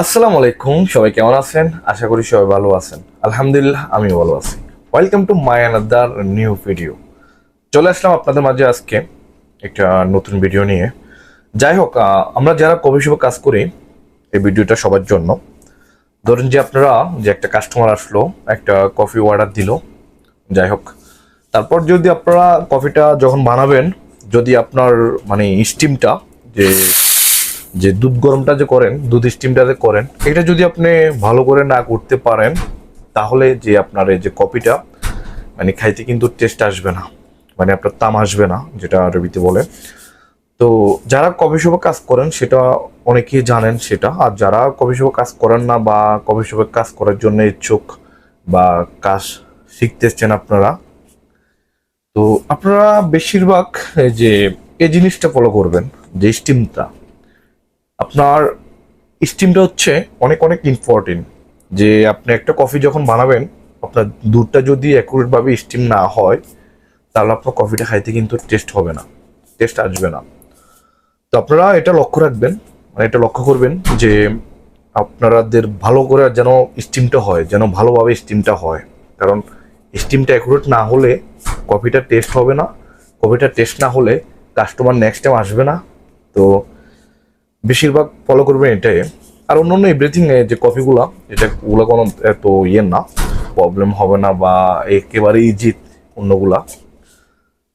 আসসালামু আলাইকুম, সবাই কেমন আছেন? আশা করি সবাই ভালো আছেন। আলহামদুলিল্লাহ আমি ভালো আছি। Welcome to my another new video চলে আসলাম আপনাদের মাঝে আজকে একটা নতুন ভিডিও নিয়ে। যাই হোক আমরা যারা কফি শপে কাজ করি, এই ভিডিওটা সবার জন্য। ধরুন যে আপনারা যে একটা কাস্টমার আসলো, একটা কফি অর্ডার দিল, যাই হোক। তারপর যদি আপনারা কফিটা যখন বানাবেন, যদি আপনার মানে স্টিমটা যে যে দুধ গরমটা যে করেন, দুধ স্টিমটা যে করেন, এটা যদি আপনি ভালো করে না করতে পারেন, তাহলে যে আপনার এই যে কপিটা মানে খাইতে কিন্তু টেস্ট আসবে না। মানে আপনার তাম আসবে না, যেটা আরবিতে বলে। তো যারা কফি শপে কাজ করেন, সেটা অনেকেই জানেন সেটা। আর যারা কফি শপে কাজ করেন না বা কফি শপে কাজ করার জন্য ইচ্ছুক বা কাজ শিখতেছেন আপনারা, তো আপনারা বেশিরভাগ যে, এই জিনিসটা ফলো করবেন, যে স্টিমটা আপনার স্টিমটা হচ্ছে অনেক অনেক ইম্পর্টেন্ট যে আপনি একটা কফি যখন বানাবেন, আপনার দুধটা যদি অ্যাকুরেটভাবে স্টিম না হয়, তাহলে আপনার কফিটা খাইতে কিন্তু টেস্ট হবে না টেস্ট আসবে না। তো আপনারা এটা লক্ষ্য রাখবেন মানে এটা লক্ষ্য করবেন যে আপনাদের ভালো করে যেন স্টিমটা হয়, যেন ভালোভাবে স্টিমটা হয়। কারণ স্টিমটা অ্যাকুরেট না হলে কফিটা টেস্ট হবে না কফিটা টেস্ট না হলে কাস্টমার নেক্সট টাইম আসবে না। তো বেশিরভাগ ফলো করবেন এটাই। আর অন্যান্য এভরিথিং যে কফিগুলা এটা ওগুলো কোনো এত ইয়ে না প্রবলেম হবে না বা একেবারে ইজি অন্যগুলা।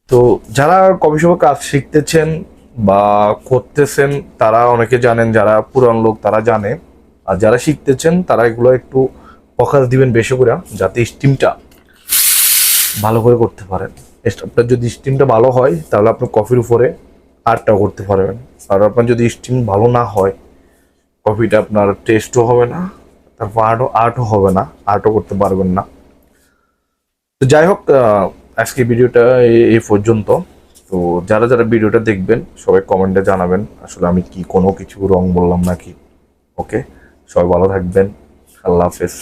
তো যারা কফি শপে কাজ শিখতেছেন বা করতেছেন, তারা অনেকে জানেন, যারা পুরান লোক তারা জানে। আর যারা শিখতেছেন, তারা এগুলো একটু ফোকাস দিবেন বেশি করে, যাতে স্টিমটা ভালো করে করতে পারেন। আপনার যদি স্টিমটা ভালো হয়, তাহলে আপনার কফির উপরে আর্টটাও করতে পারবেন। আর আপনার যদি স্টিম ভালো না হয় কফিটা আপনার টেস্টও হবে না, তারপর আর্টও আর্টও হবে না আর্টও করতে পারবেন না। তো যাই হোক আজকে ভিডিওটা এই পর্যন্ত। তো যারা যারা ভিডিওটা দেখবেন, সবাই কমেন্টে জানাবেন, আসলে আমি কি কোনো কিছু রং বললাম নাকি? ওকে সবাই ভালো থাকবেন। আল্লাহ হাফেজ।